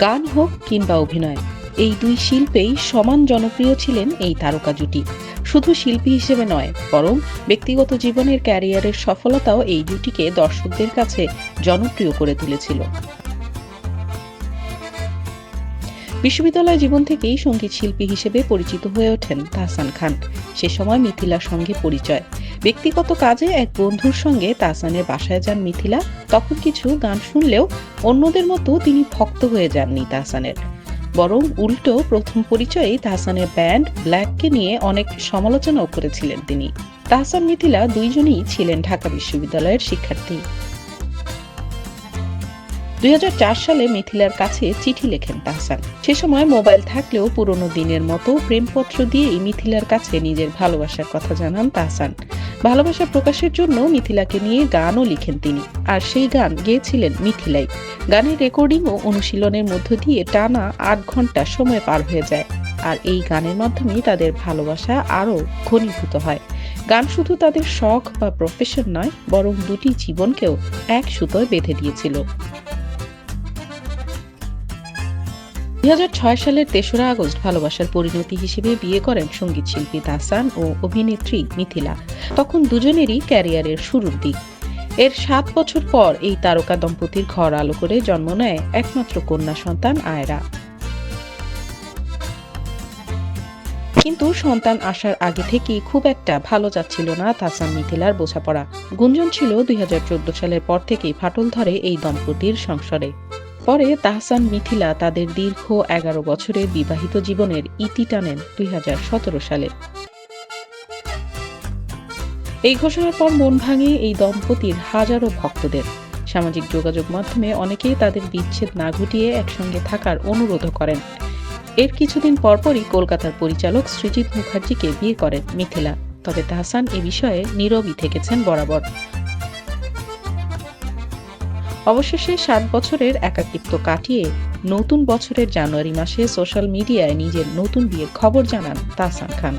গান হোক কিংবা অভিনয়, এই দুই শিল্পেই সমান জনপ্রিয় ছিলেন এই তারকা জুটি। শুধু শিল্পী হিসেবে নয়, বরং ব্যক্তিগত জীবনের ক্যারিয়ারের সফলতাও এই জুটিকে দর্শকদের কাছে জনপ্রিয় করে তুলেছিল। বিশ্ববিদ্যালয় জীবন থেকেই সংগীত শিল্পী হিসেবে পরিচিত হয়ে ওঠেন তাহসান খান। সে সময় মিথিলার সঙ্গে পরিচয়। ব্যক্তিগত কাজে এক বন্ধুর সঙ্গে তাহসানের বাসায় যান মিথিলা। তখন কিছু গান শুনলেও অন্যদের মতো তিনি ভক্ত হয়ে যাননি তাহসানের। বরং উল্টো প্রথম পরিচয়ে তাহসানের ব্যান্ড ব্ল্যাককে নিয়ে অনেক সমালোচনাও করেছিলেন তিনি। তাহসান মিথিলা দুইজনেই ছিলেন ঢাকা বিশ্ববিদ্যালয়ের শিক্ষার্থী। দুই হাজার চার সালে মিথিলার কাছে চিঠি লেখেন তাহসান। সে সময় মোবাইল থাকলেও পুরনো দিনের মতো প্রেমপত্র দিয়েই মিথিলার কাছে নিজের ভালোবাসার কথা জানান তাহসান। ভালোবাসা প্রকাশের জন্য মিথিলাকে নিয়ে গানও লিখেন তিনি, আর সেই গান গেয়েছিলেন মিথিলাই। গানের রেকর্ডিং ও অনুশীলনের মধ্য দিয়ে টানা আট ঘণ্টা সময় পার হয়ে যায়, আর এই গানের মাধ্যমে তাদের ভালোবাসা আরও ঘনীভূত হয়। গান শুধু তাদের শখ বা প্রফেশন নয়, বরং দুটি জীবনকেও এক সুতোয় বেঁধে দিয়েছিল। দুই সালের তেসরা আগস্ট ভালোবাসার পরিণতি হিসেবে বিয়ে করেন সংগীত শিল্পী তাহসান ও অভিনেত্রী মিথিলা। তখন দুজনেরই ক্যারিয়ারের শুরুর দিক। এর সাত বছর পর এই তারকা দম্পতির ঘর আলো করে জন্ম নেয় একমাত্র কন্যা সন্তান আয়রা। কিন্তু সন্তান আসার আগে থেকেই খুব একটা ভালো যাচ্ছিল না তাসান মিথিলার বোঝাপড়া। গুঞ্জন ছিল দুই হাজার চোদ্দ সালের পর থেকেই ফাটল ধরে এই দম্পতির সংসারে। পরে তাহসান মিথিলা তাদের দীর্ঘ এগারো বছরের বিবাহিত জীবনের ইতি টানেন দুই সালে। এই ঘোষণার পর মন ভাঙে এই দম্পতির হাজারো ভক্তদের। সামাজিক যোগাযোগ মাধ্যমে অনেকেই তাদের বিচ্ছেদ না ঘটিয়ে একসঙ্গে থাকার অনুরোধ করেন। এর কিছুদিন পরপরই কলকাতার পরিচালক সৃজিত মুখার্জিকে বিয়ে করেন মিথিলা। তবে তাহসান এ বিষয়ে নীরবই থেকেছেন বরাবর। অবশেষে সাত বছরের একাকিত্ব কাটিয়ে নতুন বছরের জানুয়ারি মাসে সোশ্যাল মিডিয়ায় নিজের নতুন বিয়ের খবর জানান তাসান খান।